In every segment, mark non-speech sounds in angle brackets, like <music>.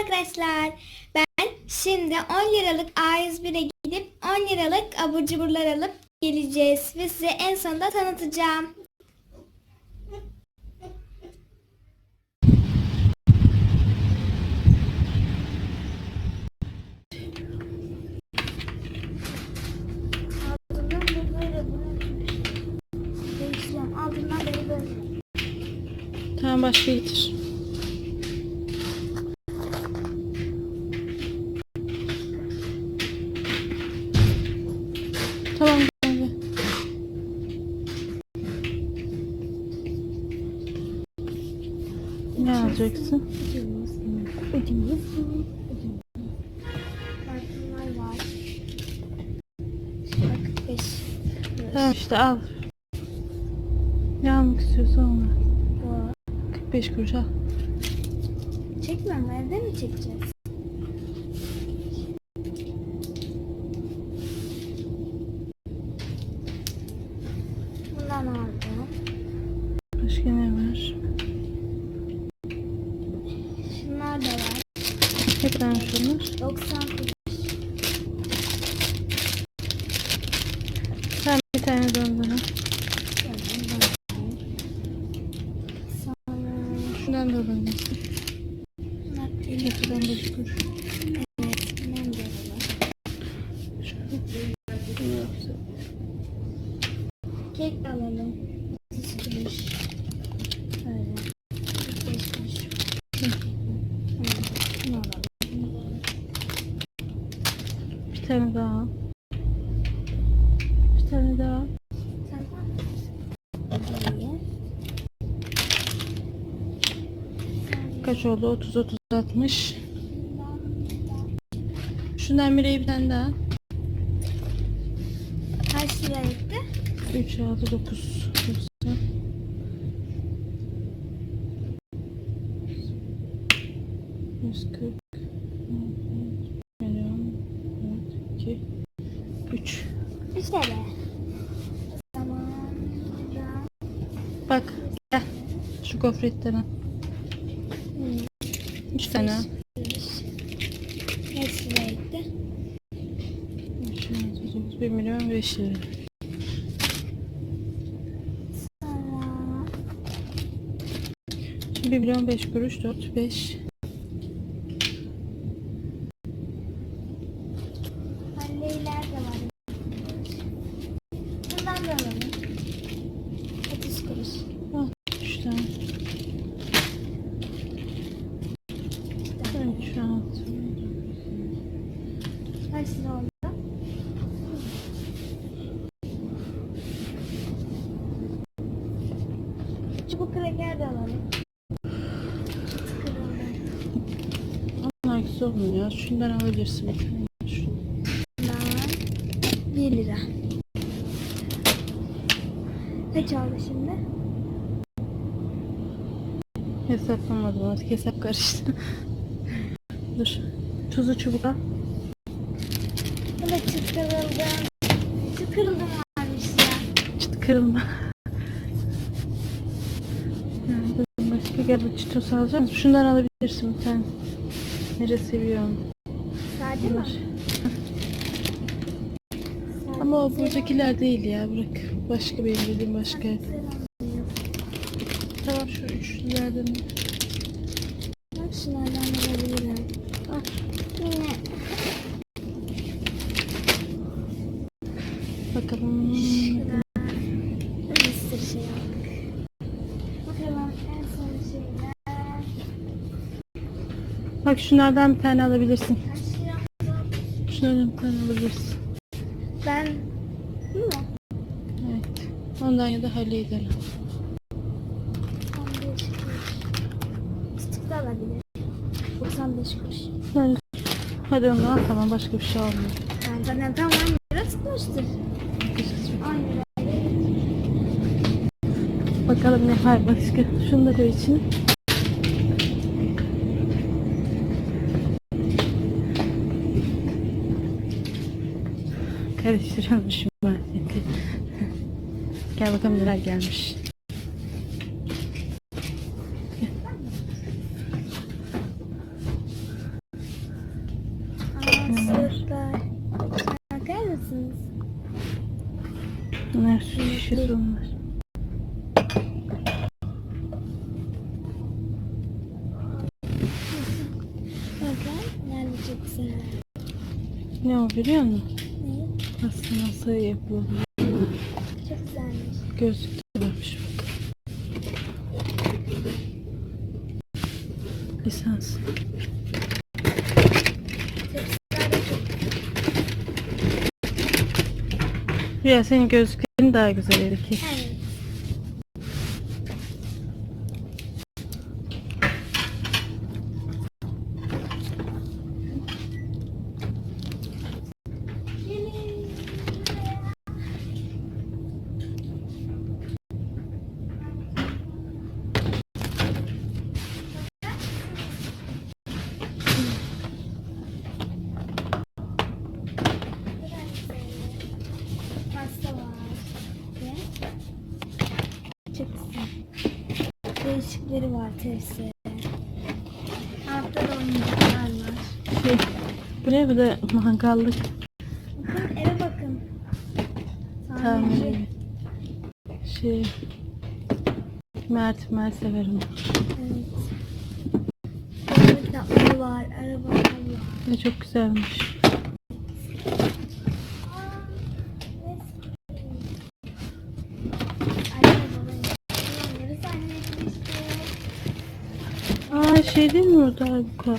arkadaşlar. Ben şimdi 10 liralık A101'e gidip 10 liralık abur cuburlar alıp geleceğiz ve size en sonunda tanıtacağım. Tamam başka getir. Tamam. Ne alacaksın? Ödümüz Farklılar var. Bak 45. Tamam işte al. Ne almak istiyorsan onu. Bu. 45 kuruş al. Çekmem evde mi çekeceğiz? Getir 15 kuruş. Evet, bundan da alalım. Kek alalım. 30 kuruş. Böyle. 45 kuruş. Tamam, şunu alalım. Bir tane daha. Bir tane daha. Kaç oldu? 30, 30, 60. Şundan bireye bir tane daha. Kaç lira etti? 3, 6, 9. 90. Yüz kırk. Milyon. Dört, iki. Üç. 3 TL. O zaman burada Bak gel. Şu gofretten al. Üç tane 1 milyon 500 1 milyon 5 kuruş. 4 5 Nice and all. Kraker de alalım. Onlar güzel olmuyor. Şundan alabilirsin. Bundan 1 lira. Kaç oldu şimdi? Hesaplamadım artık hesap karıştı. Dur. Tuzu çubuk al. Bu da çıt kırıldı. Çıt kırıldı varmış ya. Çıt kırılma. Yani bir çitos alacağım. Şundan alabilirsin bir tane. Nere seviyorum. Sade mi? Ama o buradakiler değil ya bırak. Başka benim dediğim başka. Tamam şu üçlülerden. Bak şunlardan Bak şunlardan bir tane alabilirsin. Şunlardan bir tane alabilirsin. Ben? Evet. Ondan ya da Halley'den al. 15 kuruş. Fıstık da alabilir. 95 kuruş. Hadi, hadi onu al tamam başka bir şey almıyor. Yani zaten tam 10 lira tutmuştur. 10 lira. Bakalım ne var başka. Şunu da koy içine. Karıştırılmış malzeme. Gel bakalım neler gelmiş. Anasırlar. Bakar mısınız? Bunlar su şişesi onlar. Bakın, nerede çok. Ne o biliyor musun? Aslında nasıl yapılıyor? Çok güzelmiş. Varmış. Lisans. Ya senin gözlüklerin daha güzel Elki. Evet. Değişikleri var tepsi. Altta da oyuncaklar var. Şey, bu ne bu da mangallık Bakın eve bakın. Tamirci. evi. Şey, Mert, Mert severim. Evet. Araba var, arabalar var. Ne çok güzelmiş. Şey değil mi o darbuka?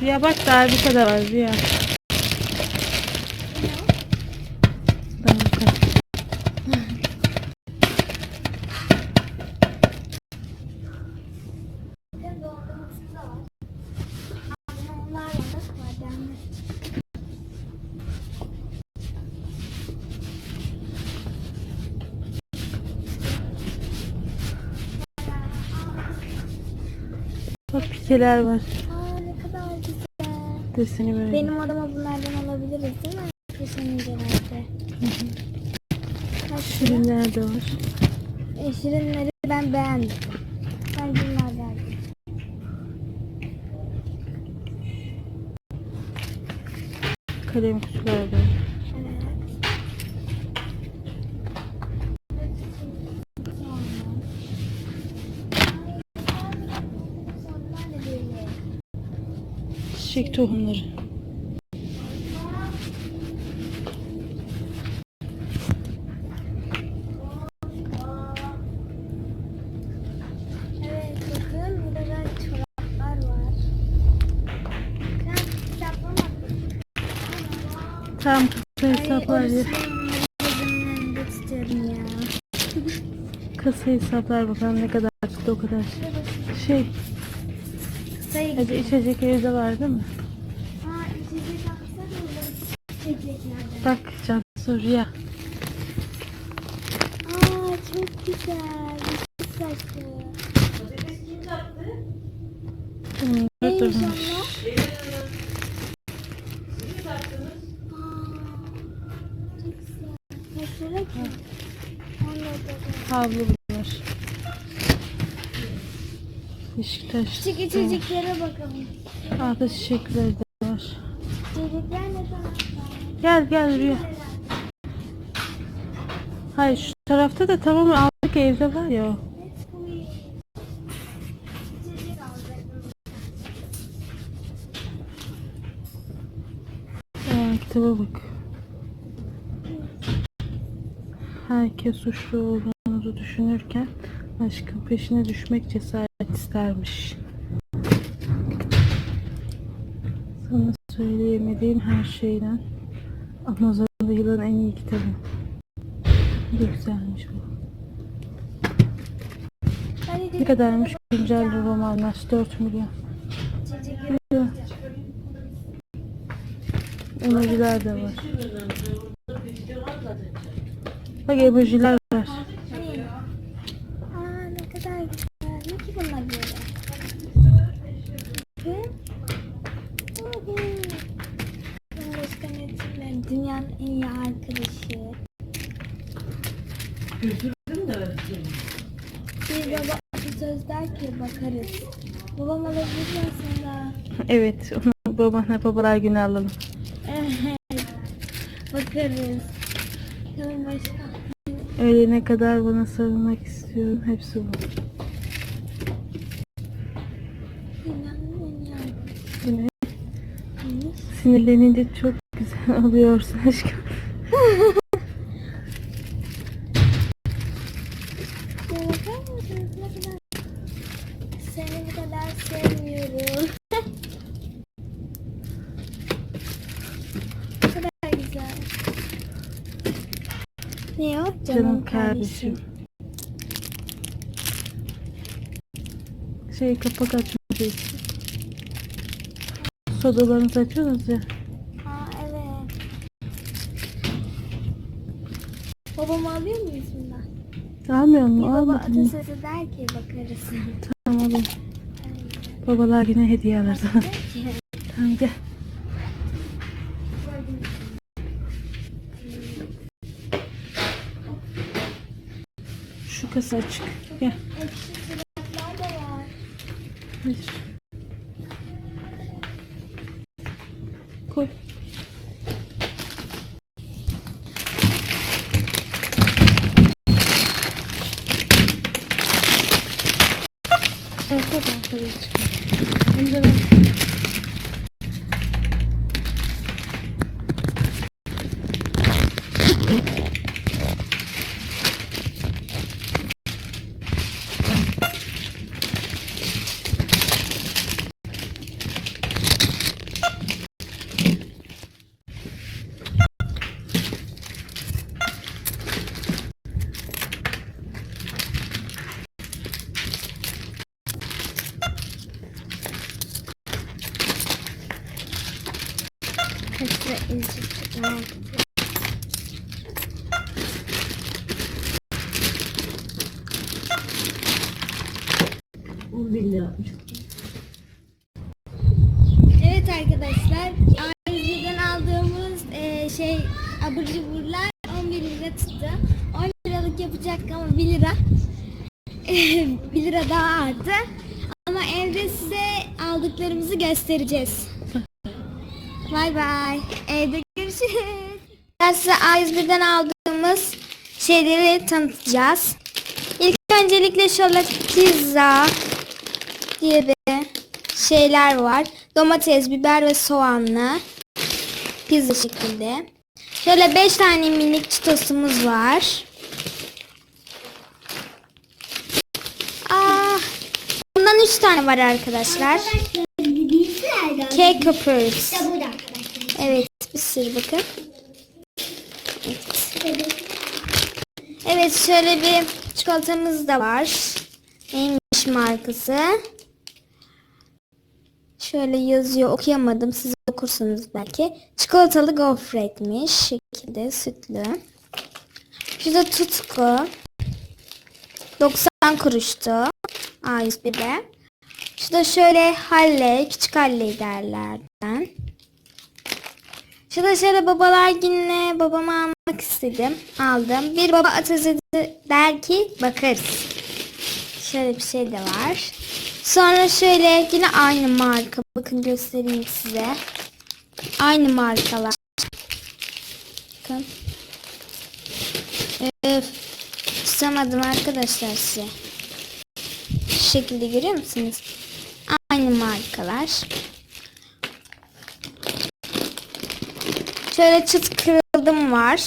Rüya bak darbuka da var Rüya. Bak pikeler var. Aa ne kadar güzel. Deseni böyle. Benim odama bunlardan alabiliriz değil mi? Düşüncelerde. Şirinler de var. E, şirinleri ben beğendim. Ben bunlardan. Kalem kutular var. Evet. Çiçek tohumları. Evet bakın burada da çoraplar var. Ben hesaplamadım. Tam kasa hesaplar ya. Kasa hesaplar bakalım ne kadar tuttu o kadar. Şey, Sayı hadi içecek evde var değil mi? Aa içecek aksa da olur. İçeceklerden. Bak Cansu Rüya. Aa çok güzel. Çok saçlı. Hmm, Neymiş durmuş. onlar? Aa, çok güzel. Mesela ki. Anladım. Havlu Beşiktaş. Küçük içeceklere bakalım. Altta çiçekler de var. İçecekler ne tarafta? Gel gel Rüya. Hayır şu tarafta da tamam aldık evde var ya o. Aa, kitaba bak. Herkes suçlu olduğunuzu düşünürken aşkın peşine düşmek cesaret istermiş. Sana söyleyemediğim her şeyden Amazon'da yılın en iyi kitabı. Ne güzelmiş bu. Ne kadarmış güncel romanlar? 4 milyon. Emojiler de var. Bak emojiler var. Hani? Aa ne kadar güzel. Ne ki bunlar böyle? Ve Hı hı. Ben başka ne hatırlıyorum? Dünyanın en iyi arkadaşı. Bir baba söz der ki bakarız. Babam alabilir aslında. Evet, onu babana babalar günü alalım. Evet. Bakarız. Bakalım başka. Ölene kadar bana sarılmak istiyorum. Hepsi bu. Sinirlenince çok güzel oluyorsun aşkım. Seni bu kadar sevmiyorum. ne kadar güzel. Ne o? Canım, Canım kardeşim. Şey kapak için. Sodalarınızı açıyorsunuz ya. Aa evet. Babamı alıyor muyuz bundan? Almıyor mu? baba Almadın mı? atasözü der ki bakarız. Tamam alayım. Babalar yine hediye alır sana. Tamam gel. Şu kasa açık. Gel. Evet, hadi arkadaşlar. Önce merak ettim. Evet arkadaşlar, A101'den aldığımız e, şey abur cuburlar 11 lira tuttu. 10 liralık yapacaktık ama 1 lira <laughs> 1 lira daha arttı. Ama evde size aldıklarımızı göstereceğiz. Bay bay. Evde görüşürüz. Ben size A101'den aldığımız şeyleri tanıtacağız. İlk öncelikle şöyle pizza diye bir şeyler var. Domates, biber ve soğanlı. Pizza şeklinde. Şöyle 5 tane minik çitosumuz var. Aa, bundan 3 tane var arkadaşlar. Cake Cuppers. Evet, bir sürü bakın. Evet. Evet, şöyle bir çikolatamız da var. Neymiş markası? Şöyle yazıyor, okuyamadım. Siz okursanız belki. Çikolatalı gofretmiş. Şekilde sütlü. Şurada tutku. 90 kuruştu. A101'de. Şurada şöyle halle, küçük halle derlerden. Şöyle babalar gününe babama almak istedim. Aldım. Bir baba atasözü der ki bakarız. Şöyle bir şey de var. Sonra şöyle yine aynı marka. Bakın göstereyim size. Aynı markalar. Bakın. Öf. Tutamadım arkadaşlar size. Şu şekilde görüyor musunuz? Aynı markalar. Şöyle çıt kırıldım var.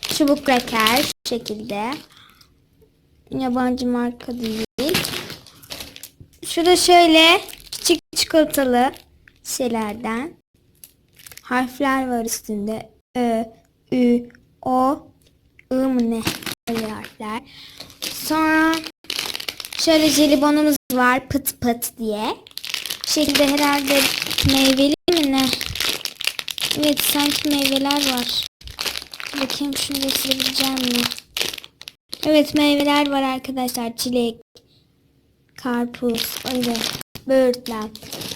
Çubuk reker şu şekilde. Yabancı marka değil. Şurada şöyle küçük çikolatalı şeylerden harfler var üstünde. Ö, Ü, O, I mı ne? Öyle harfler. Sonra şöyle jelibonumuz var pıt pıt diye. Bu şekilde herhalde meyveli mi ne? Evet sanki meyveler var. Bakayım şunu gösterebileceğim mi? Evet meyveler var arkadaşlar. Çilek, karpuz, öyle böğürtlen.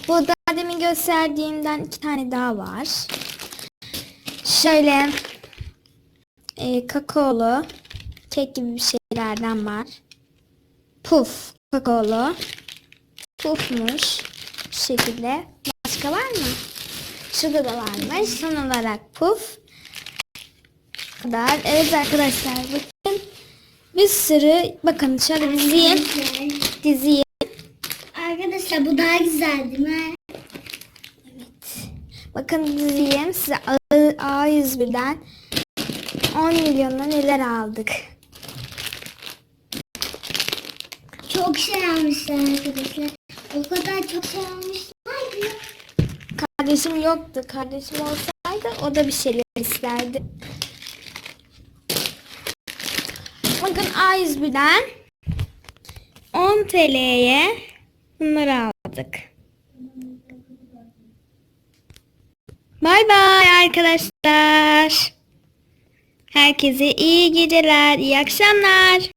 Bu daha demin gösterdiğimden iki tane daha var. Şöyle e, kakaolu kek gibi bir şeylerden var. Puf kakaolu. Pufmuş. Bu şekilde. Başka var mı? Şurada da. Son olarak puf. kadar. Evet arkadaşlar bakın. Bir sürü bakın şöyle dizeyim. Dizeyim. Arkadaşlar bu daha güzel değil mi? Bakın dizeyim size A, A101'den 10 milyonla neler aldık. Çok şey almışlar arkadaşlar. O kadar çok şey almışlar ki. Kardeşim yoktu. Kardeşim olsaydı o da bir şeyler isterdi. Bakın A101'den 10 TL'ye bunları aldık. Bay bay arkadaşlar. Herkese iyi geceler, iyi akşamlar.